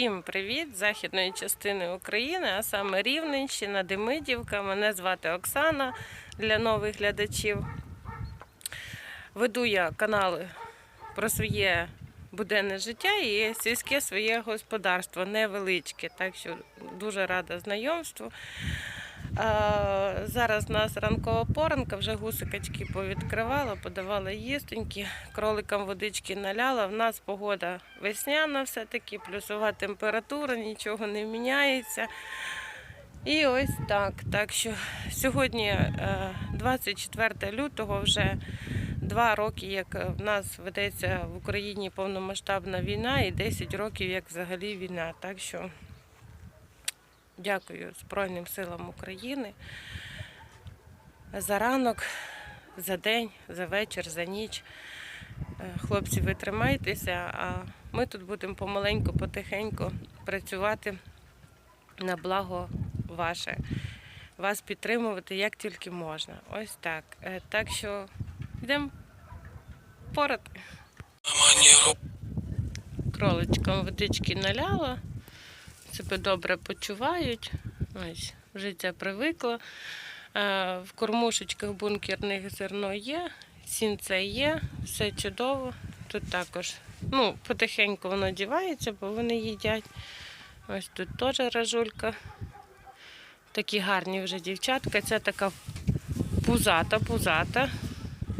Всім привіт з західної частини України, а саме Рівненщина, Демидівка. Мене звати Оксана для нових глядачів. Веду я канали про своє буденне життя і сільське своє господарство, невеличке, так що дуже рада знайомству. Зараз у нас ранкова поранка, вже гусикачки повідкривала, подавала їстоньки, кроликам водички наляла. В нас погода весняна все-таки, плюсова температура, нічого не міняється. І ось так. Так що сьогодні е, 24 лютого вже два роки, як в нас ведеться в Україні повномасштабна війна, і 10 років, як взагалі війна. Так що Дякую Збройним силам України за ранок, за день, за вечір, за ніч. Е, Хлопці, ви тримайтеся, а ми тут будемо помаленьку, потихеньку працювати на благо ваше. Вас підтримувати як тільки можна. Ось так. Е, Так що йдемо порати. Кроличкам водички наляла себе добре почувають. Ось, життя привикло. Е, В кормушечках бункерних зерно є, сінце є, все чудово. Тут також ну, потихеньку воно дівається, бо вони їдять. Ось тут теж ражулька. Такі гарні вже дівчатка. Це така пузата, пузата.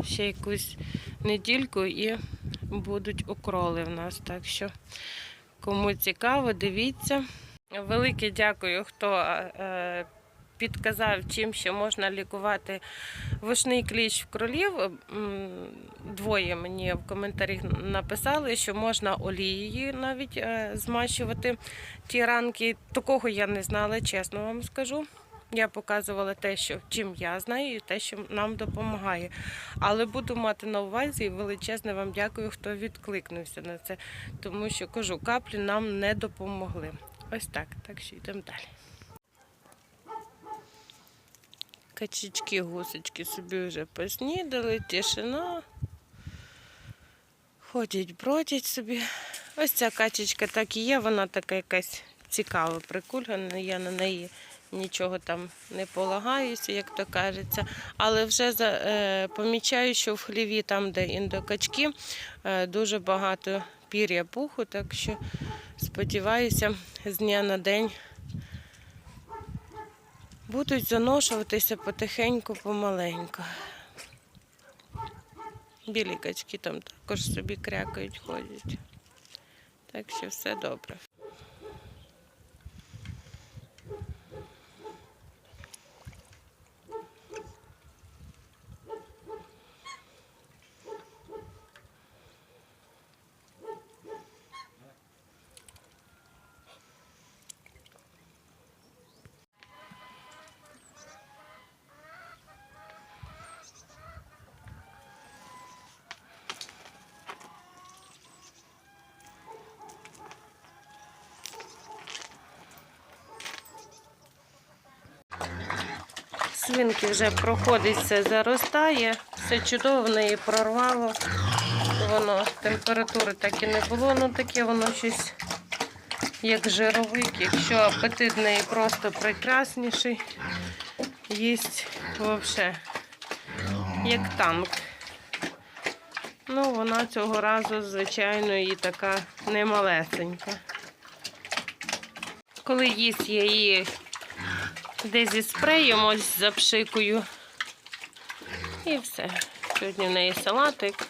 Ще якусь недільку і будуть укроли в нас. Так що Кому цікаво, дивіться. Велике дякую, хто е, підказав, чим ще можна лікувати вушний кліщ в кролів. Двоє мені в коментарях написали, що можна олією навіть е, змащувати ті ранки. Такого я не знала, чесно вам скажу. Я показувала те, що чим я знаю, і те, що нам допомагає. Але буду мати на увазі і величезне вам дякую, хто відкликнувся на це. Тому що кажу, каплі нам не допомогли. Ось так. Так що йдемо далі. Качечки, гусечки собі вже поснідали, тишина. Ходять, бродять собі. Ось ця качечка так і є, вона така якась цікава, прикульгана. Я на неї нічого там не полагаюся, як то кажеться. Але вже за, е, помічаю, що в хліві, там, де індокачки, е, дуже багато пір'я пуху, так що сподіваюся, з дня на день будуть заношуватися потихеньку, помаленьку. Білі качки там також собі крякають, ходять. Так що все добре. Свинки вже проходить, все заростає, все чудово, в неї прорвало. Воно температури так і не було, ну таке воно щось як жировик. Якщо апетит в неї просто прекрасніший, їсть взагалі як танк. Ну, вона цього разу, звичайно, і така немалесенька. Коли їсть я її десь зі спреєм ось запшикую. І все. Сьогодні в неї салатик.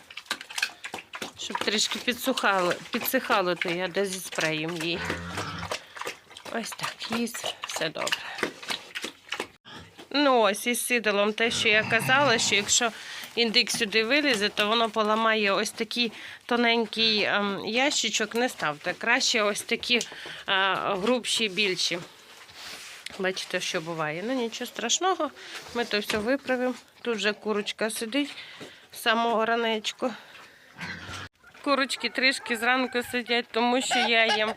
Щоб трішки підсухало, підсихало, то я десь зі спреєм їй. Ось так, їсть, все добре. Ну ось із сидалом те, що я казала, що якщо індик сюди вилізе, то воно поламає ось такий тоненький ем, ящичок, не ставте. Краще ось такі е, грубші, більші. Бачите, що буває. Ну нічого страшного, ми то все виправимо. Тут вже курочка сидить з самого ранечку. Курочки трішки зранку сидять, тому що я їм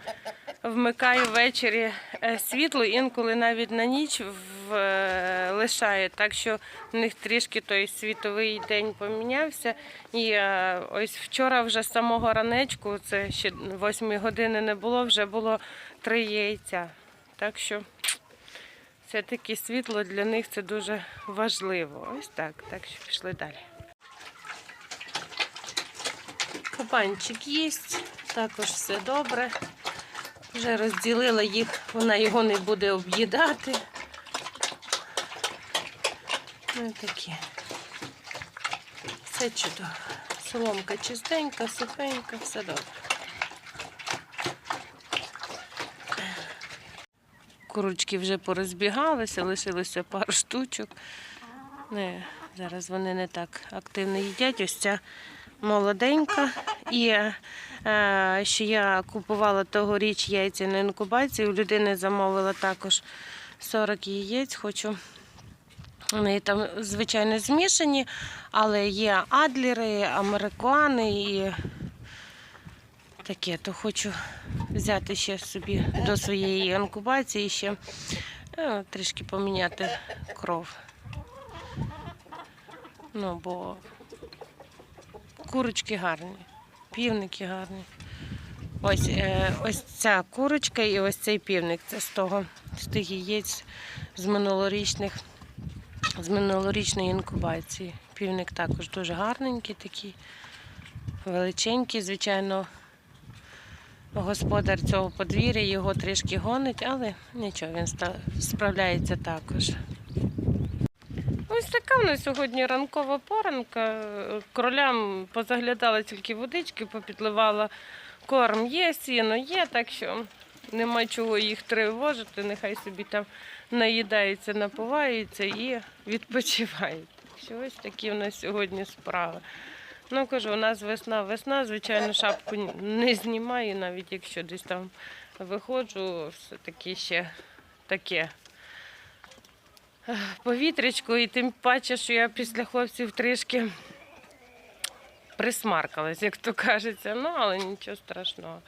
вмикаю ввечері е, світло, інколи навіть на ніч в, е, лишає, так що в них трішки той світовий день помінявся. І е, ось вчора вже з самого ранечку, це ще 8 години не було, вже було три яйця. Так що все-таки світло для них це дуже важливо. Ось так. Так що пішли далі. Кабанчик їсть, також все добре. Вже розділила їх, вона його не буде об'їдати. Ну таке. Все чудово. Соломка чистенька, сухенька, все добре. Курочки вже порозбігалися, лишилося пару штучок. Не, зараз вони не так активно їдять. Ось ця молоденька. І е, що я купувала тогоріч яйця на інкубацію. У людини замовила також 40 яєць. Хочу. Вони там, звичайно, змішані, але є адлери, американи і таке, то хочу взяти ще собі до своєї інкубації ще е, трішки поміняти кров. Ну, бо курочки гарні, півники гарні. Ось, е, ось ця курочка і ось цей півник. Це з того, з тих яєць з минулорічних, з минулорічної інкубації. Півник також дуже гарненький, такий, величенький, звичайно. Господар цього подвір'я його трішки гонить, але нічого, він справляється також. Ось така в нас сьогодні ранкова поранка. Кролям позаглядала тільки водички, попідливала корм є, сіно є, так що нема чого їх тривожити, нехай собі там наїдаються, напиваються і відпочивають. Що ось такі в нас сьогодні справи. Ну, кажу, у нас весна, весна, звичайно, шапку не знімаю, навіть якщо десь там виходжу, все-таки ще таке повітрячко, і тим паче, що я після хлопців трішки присмаркалась, як то кажеться. Ну, але нічого страшного.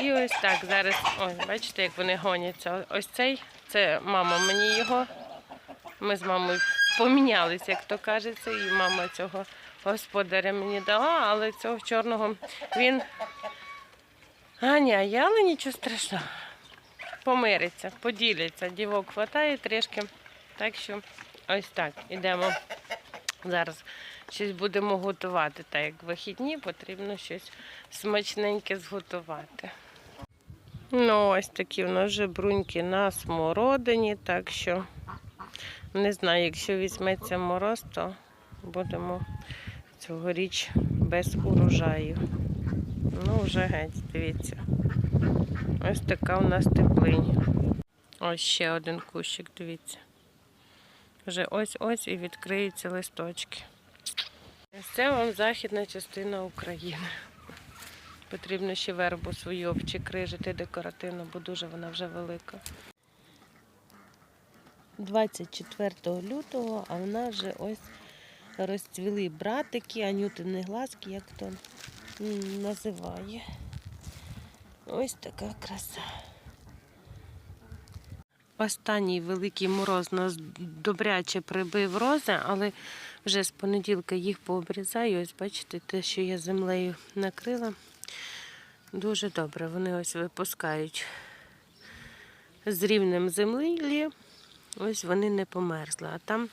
І ось так зараз, ось, бачите, як вони гоняться. Ось цей, це мама мені його. Ми з мамою помінялися, як то кажеться, і мама цього господаря мені дала, але цього чорного він. Ні, але нічого страшного. Помириться, поділяться. Дівок хватає трішки. Так що ось так. Ідемо. Зараз щось будемо готувати. Так як вихідні, потрібно щось смачненьке зготувати. Ну, ось такі в нас вже бруньки на смородині, так що не знаю, якщо візьметься мороз, то будемо цьогоріч без урожаю. Ну, вже геть, дивіться. Ось така у нас теплиня. Ось ще один кущик, дивіться. Вже ось-ось і відкриються листочки. Ось Це вам західна частина України. Потрібно ще вербу свою обчекрижити декоративно, бо дуже вона вже велика. 24 лютого, а в нас вже ось розцвіли братики, анютини глазки, як то називає. Ось така краса. Останній великий мороз нас добряче прибив рози, але вже з понеділка їх пообрізаю. Ось бачите, те, що я землею накрила. Дуже добре. Вони ось випускають з рівнем землі. Ось вони не померзли, а там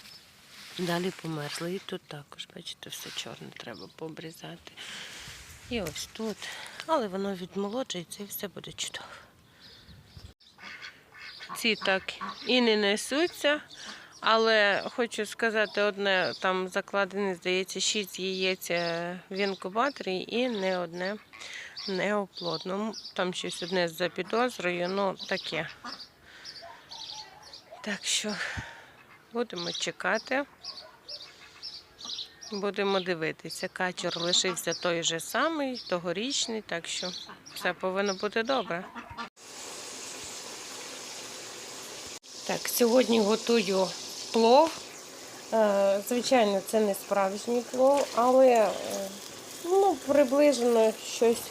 далі померзли. І тут також, бачите, все чорне треба пообрізати. І ось тут. Але воно відмолоджується і все буде чудово. Ці так і не несуться. Але хочу сказати, одне там закладене, здається, 6 яєць е, в інкубаторі і не одне не оплодно. Ну, Там щось одне за підозрою, ну таке. Так що будемо чекати. Будемо дивитися. Качур лишився той же самий, тогорічний, так що все повинно бути добре. Так, сьогодні готую плов. Е, Звичайно, це не справжній плов, але е, ну, приблизно щось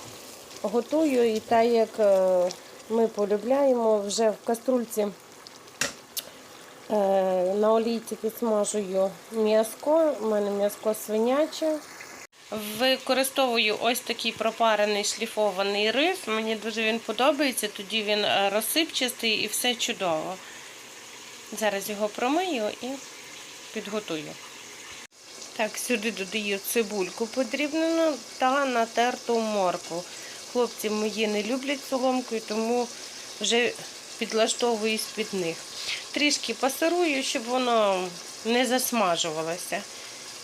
готую і так як е, ми полюбляємо, вже в каструльці На олійці підсмажую м'язко. У мене м'язко свиняче. Використовую ось такий пропарений шліфований рис. Мені дуже він подобається, тоді він е, розсипчастий і все чудово. Зараз його промию і підготую. Так, сюди додаю цибульку подрібнену та натерту моркву. Хлопці мої не люблять соломкою, тому вже підлаштовуюсь під них. Трішки пасирую, щоб воно не засмажувалося.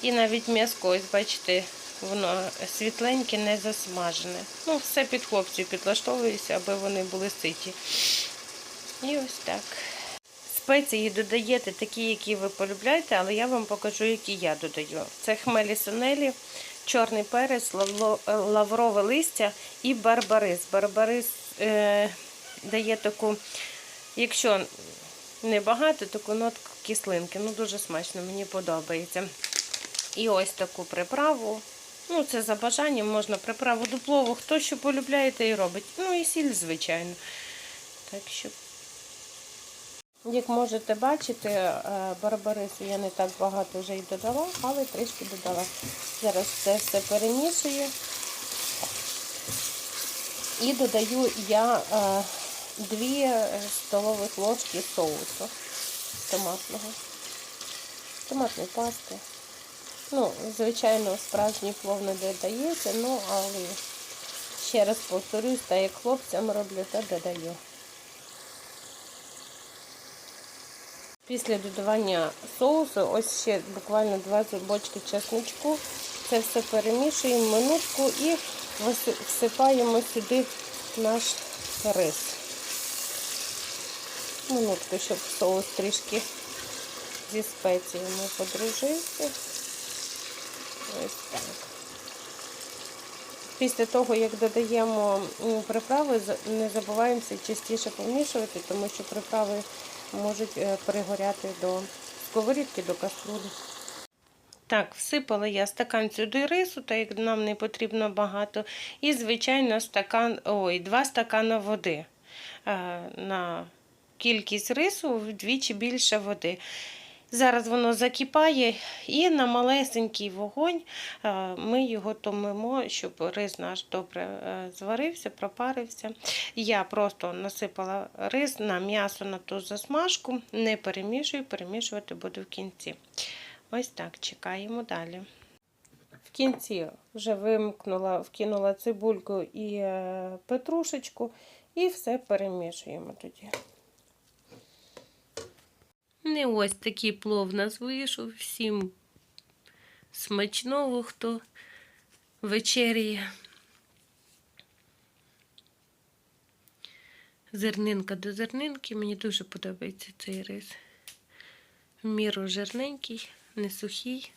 І навіть м'язко, ось бачите, воно світленьке, не засмажене. Ну, все під хлопців підлаштовуюся, аби вони були ситі. І ось так. Спеції додаєте такі, які ви полюбляєте, але я вам покажу, які я додаю. Це хмелі сунелі, чорний перець, лаврове листя і барбарис. Барбарис е, дає таку, якщо небагато, таку нотку кислинки. Ну, дуже смачно, мені подобається. І ось таку приправу. Ну, це за бажанням можна приправу до плову. Хто що полюбляє, те і робить. Ну і сіль, звичайно. Так що як можете бачити, е, барбарису я не так багато вже й додала, але трішки додала. Зараз це все перемішую. І додаю я е, дві столових ложки соусу томатного, томатної пасти. Ну, звичайно, справжній плов не додається, ну, але ще раз повторюсь, так як хлопцям роблю, то додаю. Після додавання соусу, ось ще буквально два зубочки чесночку. Це все перемішуємо минутку і всипаємо сюди наш рис. Минутку, щоб соус трішки зі спеціями подружився. Ось так. Після того, як додаємо приправи, не забуваємося частіше помішувати, тому що приправи можуть е, перегоряти до сковорідки, до каструлі. Так, всипала я стакан сюди рису, так як нам не потрібно багато. І, звичайно, стакан, ой, два стакана води. Е, На кількість рису вдвічі більше води. Зараз воно закипає і на малесенький вогонь е, ми його томимо, щоб рис наш добре е, зварився, пропарився. Я просто насипала рис на м'ясо на ту засмажку, не перемішую, перемішувати буду в кінці. Ось так, чекаємо далі. В кінці вже вимкнула, вкинула цибульку і е, петрушечку, і все перемішуємо тоді. Не ось такий плов нас вийшов. Всім смачного, хто вечеряє. Зернинка до зернинки. Мені дуже подобається цей рис. В міру жирненький, не сухий.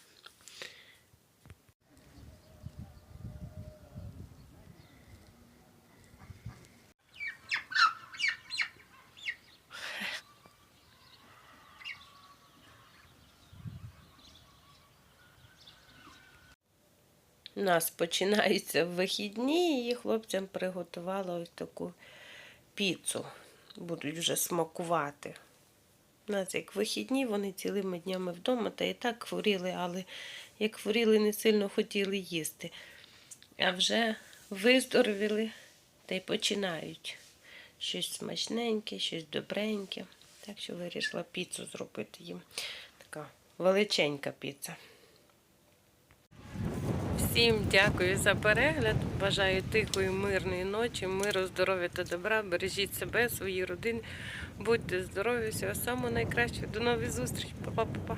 У нас починаються вихідні, і хлопцям приготувала ось таку піцу. Будуть вже смакувати. У нас як вихідні, вони цілими днями вдома, та і так хворіли, але як хворіли, не сильно хотіли їсти. А вже виздоровіли та й починають щось смачненьке, щось добреньке. Так що вирішила піцу зробити їм. Така величенька піца. Всім дякую за перегляд. Бажаю тихої, мирної ночі, миру, здоров'я та добра. Бережіть себе, свої родини. Будьте здорові, всього самого найкращого. До нових зустрічей. Па-па-па-па.